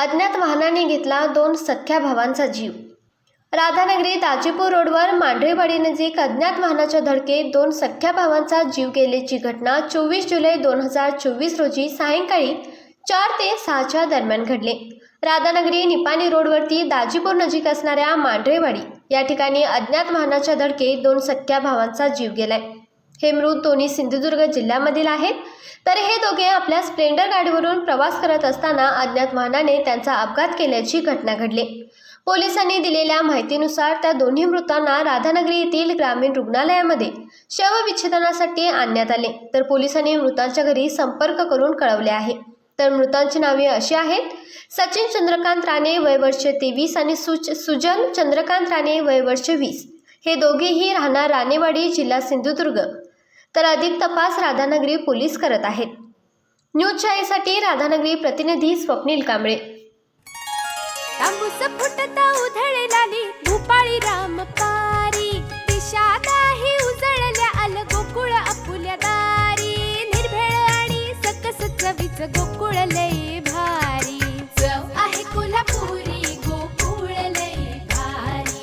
अज्ञात वाहनाने घेतला दोन सख्या भावांचा जीव. राधानगरी दाजीपूर रोडवर मांढरेवाडी नजीक अज्ञात वाहनाच्या धडकेत दोन सख्या भावांचा जीव गेल्याची घटना चोवीस जुलै दोन हजार चोवीस रोजी सायंकाळी चार ते सहाच्या दरम्यान घडले. राधानगरी निपाणी रोडवरती दाजीपूर नजीक असणाऱ्या मांढरेवाडी या ठिकाणी अज्ञात वाहनाच्या धडकेत दोन सख्या भावांचा जीव गेलाय. हे मृत दोन्ही सिंधुदुर्ग जिल्ह्यामधील आहेत. तर हे दोघे आपल्या स्प्लेंडर गाडीवरून प्रवास करत असताना अज्ञात वाहनाने त्यांचा अपघात केल्याची घटना घडली. पोलिसांनी दिलेल्या माहितीनुसार त्या दोन्ही मृतांना राधानगरी येथील ग्रामीण रुग्णालयामध्ये शवविच्छेदनासाठी आणण्यात आले. तर पोलिसांनी मृतांच्या घरी संपर्क करून कळवले आहे. तर मृतांची नावे अशी आहेत. सचिन चंद्रकांत राणे वय वर्ष तेवीस आणि सुच सुजन चंद्रकांत राणे वय वर्ष वीस. हे दोघेही राहणार राणेवाडी जिल्हा सिंधुदुर्ग. तर अधिक तपास राधानगरी पोलीस करत आहेत. न्यूज चाळीसाठी राधानगरी प्रतिनिधी स्वप्नील कांबळे. तांबूस फुटता उधळे लाली भूपाळी राम पारी दिशा उजळल्या आल गोकुळ अपुल्या दारी. निर्भेळ आणि सकस चवीच गोकुळ लय